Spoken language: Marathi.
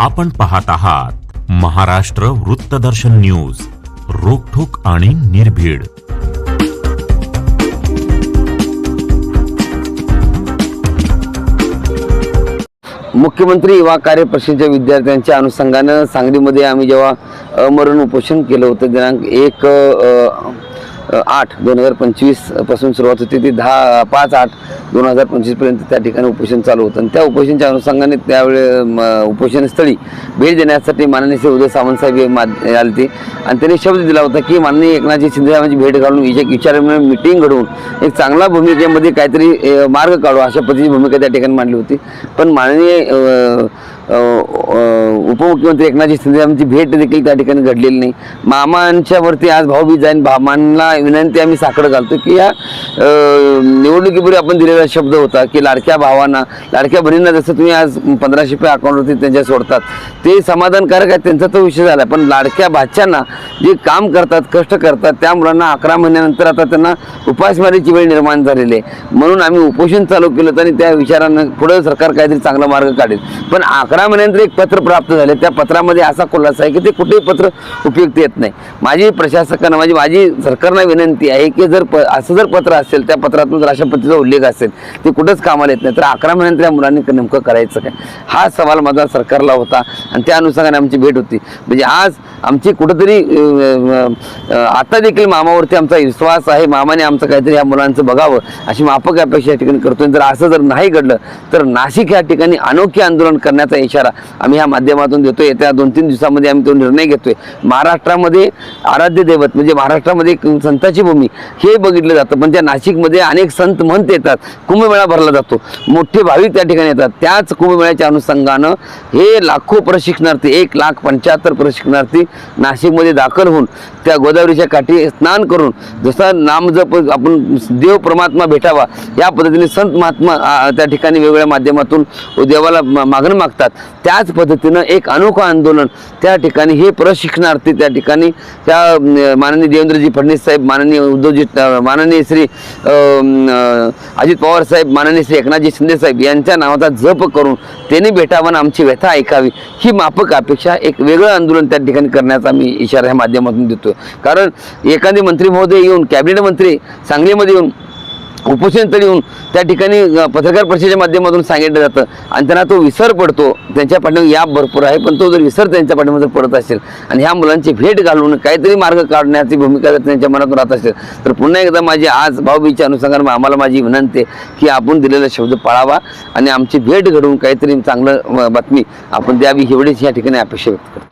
आपण पाहत आहात महाराष्ट्र वृत्तदर्शन न्यूज रोखोक आणि निर्भीड. मुख्यमंत्री युवा कार्य परिषदेच्या विद्यार्थ्यांच्या अनुषंगानं सांगलीमध्ये आम्ही जेव्हा अमरण उपोषण केलं होतं दिनांक एक आठ दोन हजार पंचवीसपासून सुरुवात होती ती दहा पाच आठ दोन हजार पंचवीसपर्यंत त्या ठिकाणी उपोषण चालू होतं. आणि त्या उपोषणच्या अनुषंगाने त्यावेळे म, उपोषणस्थळी भेट देण्यासाठी माननीय श्री उदय सावंतसाहेब हे माध- आले होते. आणि त्यांनी शब्द दिला होता की माननीय एकनाथजी शिंदे साहेबांची भेट घालून एक विचार मिटिंग घडवून एक चांगला भूमिकेमध्ये काहीतरी मार्ग काढू अशा पद्धतीची भूमिका त्या ठिकाणी मांडली होती. पण माननीय उपमुख्यमंत्री एकनाथ शिंदे यांची भेट देखील त्या ठिकाणी घडलेली नाही. मामांच्या वरती आज भाऊबीज आहे मामांना विनंती आम्ही साकडं घालतो की या निवडणुकीपूर्वी आपण दिलेला शब्द होता की लाडक्या भावांना लाडक्या बहिणींना जसं तुम्ही आज पंधराशे रुपये अकाउंटवरती त्यांच्या सोडतात ते समाधानकारक आहे. त्यांचा तो विषय झाला पण लाडक्या भाच्यांना जे काम करतात कष्ट करतात त्या मुलांना अकरा महिन्यानंतर आता त्यांना उपासमारीची वेळ निर्माण झालेली आहे. म्हणून आम्ही उपोषण चालू केलं होतं आणि त्या विचारानं पुढं सरकार काहीतरी चांगला मार्ग काढेल. पण अकरा महिन्यानंतर एक पत्र प्राप्त झाले. त्या पत्रामध्ये असा खुलासा आहे की ते कुठेही पत्र उपयुक्त येत नाही. माझी प्रशासकांना माझी माझी सरकारना विनंती आहे की जर प असं जर पत्र असेल त्या पत्रातून जर अशा पद्धतीचा उल्लेख असेल ते कुठंच कामाला येत नाही. तर अकरा महिन्यानंतर या मुलांनी नेमकं करायचं काय? हा सवाल माझा सरकारला होता आणि त्या अनुषंगाने आमची भेट होती. म्हणजे आज आमची कुठंतरी आता देखील मामावरती आमचा विश्वास आहे. मामाने आमचं काहीतरी या मुलांचं बघावं. अशी माफक अपेक्षा या ठिकाणी करतोय. जर असं जर नाही घडलं तर नाशिक या ठिकाणी अनोखी आंदोलन करण्याचा इशारा आम्ही ह्या माध्यमातून देतोय. येत्या दोन तीन दिवसामध्ये आम्ही तो निर्णय घेतोय. महाराष्ट्रामध्ये आराध्य दैवत म्हणजे महाराष्ट्रामध्ये एक संताची भूमी हे बघितलं जातं. पण त्या नाशिकमध्ये अनेक संत महंत येतात. कुंभमेळा भरला जातो. मोठे भाविक त्या ठिकाणी येतात. त्याच कुंभमेळ्याच्या अनुषंगानं हे लाखो प्रशिक्षणार्थी एक लाख पंच्याहत्तर प्रशिक्षणार्थी नाशिकमध्ये दाखल होऊन त्या गोदावरीच्या काठी स्नान करून जसा नाम जप आपण देव परमात्मा भेटावा या पद्धतीने संत महात्मा त्या ठिकाणी वेगवेगळ्या माध्यमातून देवाला मागणं मागतात. त्याच पद्धतीनं एक अनोखं आंदोलन त्या ठिकाणी हे प्रशिक्षणार्थी त्या ठिकाणी त्या माननीय देवेंद्रजी फडणवीस साहेब माननीय उद्धवजी माननीय श्री अजित पवार साहेब माननीय श्री एकनाथजी शिंदे साहेब यांच्या नावाचा जप करून त्यांनी भेटावं आमची व्यथा ऐकावी. ही माफक अपेक्षा एक वेगळं आंदोलन त्या ठिकाणी करण्याचा आम्ही इशारा ह्या माध्यमातून देतो कारण एखादी मंत्री महोदय येऊन कॅबिनेट मंत्री सांगलीमध्ये येऊन उपोषणस्थळी येऊन त्या ठिकाणी पत्रकार परिषदेच्या माध्यमातून सांगितलं जातं. आणि त्यांना तो विसर पडतो. त्यांच्या पाठीमागे या भरपूर आहे पण तो जर विसर त्यांच्या पाठीमध्ये पडत असेल आणि ह्या मुलांची भेट घालून काहीतरी मार्ग काढण्याची भूमिका जर त्यांच्या मनातून राहत असेल तर पुन्हा एकदा माझी आज भाऊबीच्या अनुषंगाने आम्हाला माझी विनंती आहे की आपण दिलेला शब्द पाळावा आणि आमची भेट घडवून काहीतरी चांगलं बातमी आपण द्यावी एवढीच या ठिकाणी अपेक्षा व्यक्त करतो.